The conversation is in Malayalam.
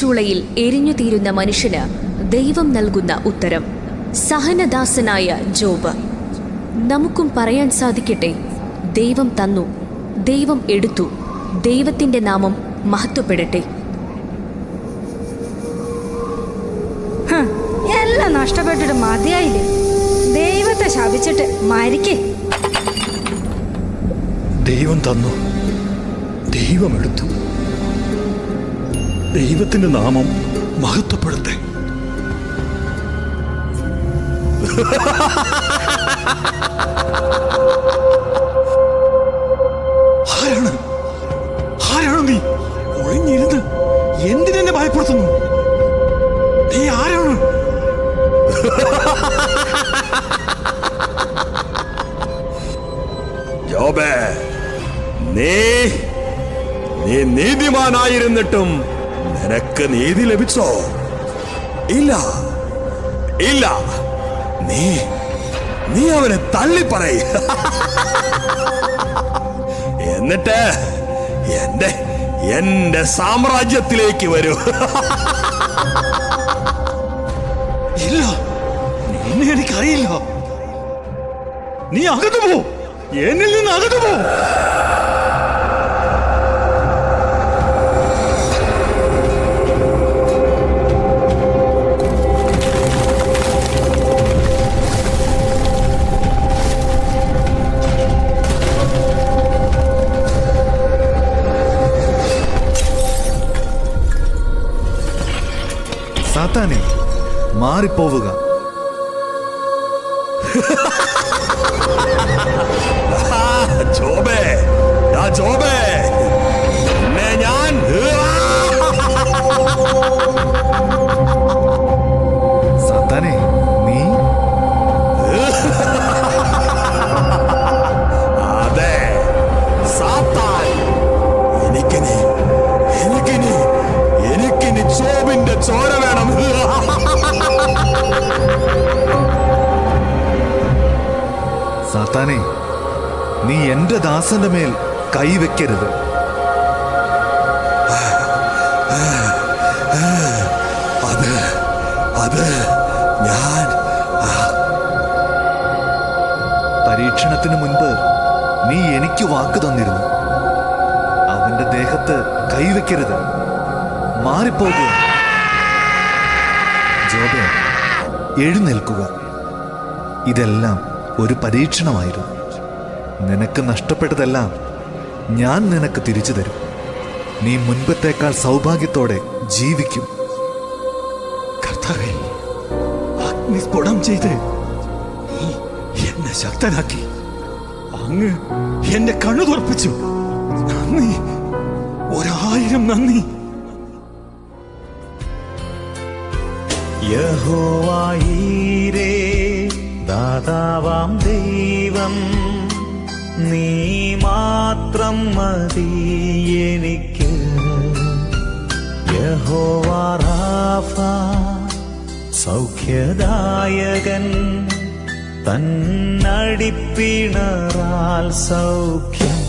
ചൂളയിൽ എരിഞ്ഞു തീരുന്ന മനുഷ്യന് ദൈവം നൽകുന്ന ഉത്തരം. സഹനദാസനായ ജോബ്. നമുക്കും പറയാൻ സാധിക്കട്ടെ ദൈവം തന്നു ദൈവം എടുത്തു ദൈവത്തിന്റെ നാമം മഹത്വപ്പെടട്ടെ. ഹ, എല്ലാം നഷ്ടപ്പെട്ടിട്ട് മതിയായില്ലേ? ദൈവത്തെ ശപിച്ചിട്ട് മരിക്കേ. ദൈവം തന്നു ദൈവം എടുത്തു. ദൈവത്തിന്റെ നാമം മഹത്വപ്പെടട്ടെ ആരാണ്? ആരാണ് നീ? ഒളിഞ്ഞിരുന്ന് എന്തിനെന്നെ ഭയപ്പെടുത്തുന്നു? നീ ആരാണ്? ജോബേ നീ നീ നീതിമാനായിരുന്നിട്ടും നിനക്ക് നീതി ലഭിച്ചോ? ഇല്ല. ഇല്ല. നീ നീ അവനെ തള്ളിപ്പറയ. എന്നിട്ട് എന്റെ എന്റെ സാമ്രാജ്യത്തിലേക്ക് വരൂ. ഇല്ല. നിന്നെ എനിക്കറിയില്ല. നീ അകന്നു പോ. എന്നിൽ നിന്ന് അകന്നു പോ. സാത്താനെ മാറിപ്പോവുക. ജോബേ. ജോബേ. സാത്താനെ നീ എന്റെ ദാസന്റെ മേൽ കൈവെക്കരുത് അത് അത് ഞാൻ പരീക്ഷണത്തിന് മുൻപ് നീ എനിക്ക് വാക്ക് തന്നിരുന്നു. അവന്റെ ദേഹത്ത് കൈവെക്കരുത് മാറിപ്പോകുക ജോബേ എഴുന്നേൽക്കുക. ഇതെല്ലാം ഒരു പരീക്ഷണമായിരുന്നു. നിനക്ക് നഷ്ടപ്പെട്ടതെല്ലാം ഞാൻ നിനക്ക് തിരിച്ചു തരും. നീ മുൻപത്തേക്കാൾ സൗഭാഗ്യത്തോടെ ജീവിക്കും. കർത്താവേ അഗ്നിസ്ഫുടം ചെയ്ത് നീ എന്നെ ശക്തനാക്കി. അങ്ങ് എന്റെ കണ്ണു തുറപ്പിച്ചു നന്ദി. ഒരായിരം നന്ദി. യഹോവായീരേ ദാതാവാം ദൈവം നീ മാത്രം മതി എനിക്ക്. യഹോവാറാഫ സൗഖ്യദായകൻ തന്നടിപ്പിണറാൽ സൗഖ്യം.